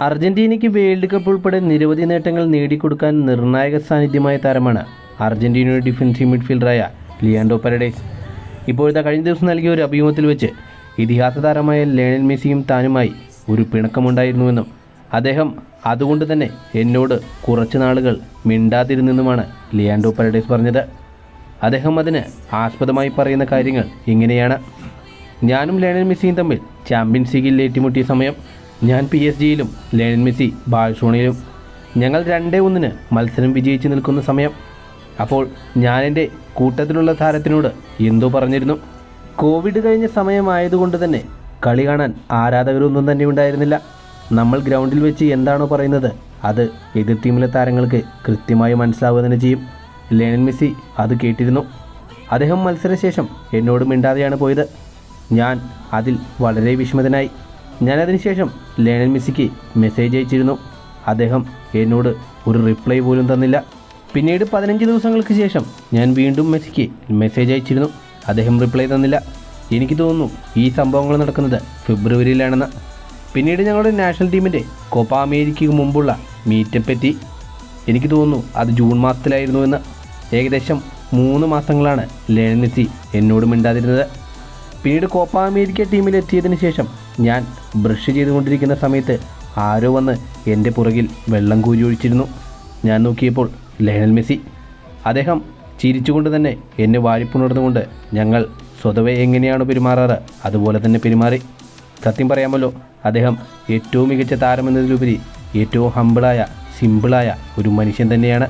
അർജന്റീനയ്ക്ക് world cup ഉൾപ്പെടെ നിരവധി നേട്ടങ്ങൾ നേടിക്കൊടുക്കാൻ നിർണായക സാന്നിധ്യമായ താരമാണ് അർജന്റീനയുടെ ഡിഫൻസീവ് മിഡ്ഫീൽഡറായ ലിയാൻഡോ പരഡേസ്. ഇപ്പോഴത്തെ കഴിഞ്ഞ ദിവസം നൽകിയ ഒരു അഭിമുഖത്തിൽ വെച്ച് ഇതിഹാസ താരമായ ലേണൽ മെസ്സിയും താനുമായി ഒരു പിണക്കമുണ്ടായിരുന്നുവെന്നും അദ്ദേഹം അതുകൊണ്ട് തന്നെ എന്നോട് കുറച്ച് നാളുകൾ മിണ്ടാതിരുന്നെന്നുമാണ് ലിയാൻഡോ പരഡേസ് പറഞ്ഞത്. അദ്ദേഹം അതിന് ആസ്പദമായി പറയുന്ന കാര്യങ്ങൾ ഇങ്ങനെയാണ്. ഞാനും ലേണൽ മെസ്സിയും തമ്മിൽ ചാമ്പ്യൻസ് ലീഗിൽ ഏറ്റുമുട്ടിയ സമയം ഞാൻ പി എസ് ജിയിലും ലേണൻ മെസ്സി ബാഴ്സോണയിലും ഞങ്ങൾ രണ്ടേ ഒന്നിന് മത്സരം വിജയിച്ച് നിൽക്കുന്ന സമയം. അപ്പോൾ ഞാൻ എന്റെ കൂട്ടത്തിലുള്ള താരത്തിനോട് എന്തോ പറഞ്ഞിരുന്നു. കോവിഡ് കഴിഞ്ഞ സമയമായതുകൊണ്ട് തന്നെ കളി കാണാൻ ആരാധകരൊന്നും തന്നെ ഉണ്ടായിരുന്നില്ല. നമ്മൾ ഗ്രൗണ്ടിൽ വെച്ച് എന്താണോ പറയുന്നത് അത് എതിർ ടീമിലെ താരങ്ങൾക്ക് കൃത്യമായി മനസ്സിലാവുക തന്നെ ചെയ്യും. ലേണൽ മെസ്സി അത് കേട്ടിരുന്നു. അദ്ദേഹം മത്സരശേഷം എന്നോട് മിണ്ടാതെയാണ് പോയത്. ഞാൻ അതിൽ വളരെ വിഷമതനായി. ഞാൻ ശേഷം ലേണൽ മെസ്സിക്ക് മെസ്സേജ് അയച്ചിരുന്നു. അദ്ദേഹം എന്നോട് ഒരു റിപ്ലൈ പോലും തന്നില്ല. പിന്നീട് പതിനഞ്ച് ദിവസങ്ങൾക്ക് ശേഷം ഞാൻ വീണ്ടും മെസ്സിക്ക് മെസ്സേജ് അയച്ചിരുന്നു. അദ്ദേഹം റിപ്ലൈ തന്നില്ല. എനിക്ക് തോന്നുന്നു ഈ സംഭവങ്ങൾ നടക്കുന്നത് ഫെബ്രുവരിയിലാണെന്ന്. പിന്നീട് ഞങ്ങളുടെ നാഷണൽ ടീമിന്റെ കോപ്പ അമേരിക്കയ്ക്ക് മുമ്പുള്ള മീറ്റപ്പ് പറ്റി എനിക്ക് തോന്നുന്നു അത് ജൂൺ മാസത്തിലായിരുന്നു എന്ന്. ഏകദേശം മൂന്ന് മാസങ്ങളാണ് ലേണൽ മെസ്സി എന്നോട് മിണ്ടാതിരുന്നത്. പിന്നീട് കോപ്പ അമേരിക്ക ടീമിൽ എത്തിയതിന് ശേഷം ഞാൻ ബ്രഷ് ചെയ്തുകൊണ്ടിരിക്കുന്ന സമയത്ത് ആരോ വന്ന് എന്റെ പുറകിൽ വെള്ളം കൂരി ഒഴിച്ചിരുന്നു. ഞാൻ നോക്കിയപ്പോൾ ലയണൽ മെസ്സി. അദ്ദേഹം ചിരിച്ചുകൊണ്ട് തന്നെ എന്നെ വാരിപ്പുണർന്നുകൊണ്ട് ഞങ്ങൾ സ്വതവേ എങ്ങനെയാണ് പെരുമാറാറ് അതുപോലെ തന്നെ പെരുമാറി. സത്യം പറയാമല്ലോ അദ്ദേഹം ഏറ്റവും മികച്ച താരമെന്നതിലുപരി ഏറ്റവും ഹമ്പിളായ സിമ്പിളായ ഒരു മനുഷ്യൻ തന്നെയാണ്.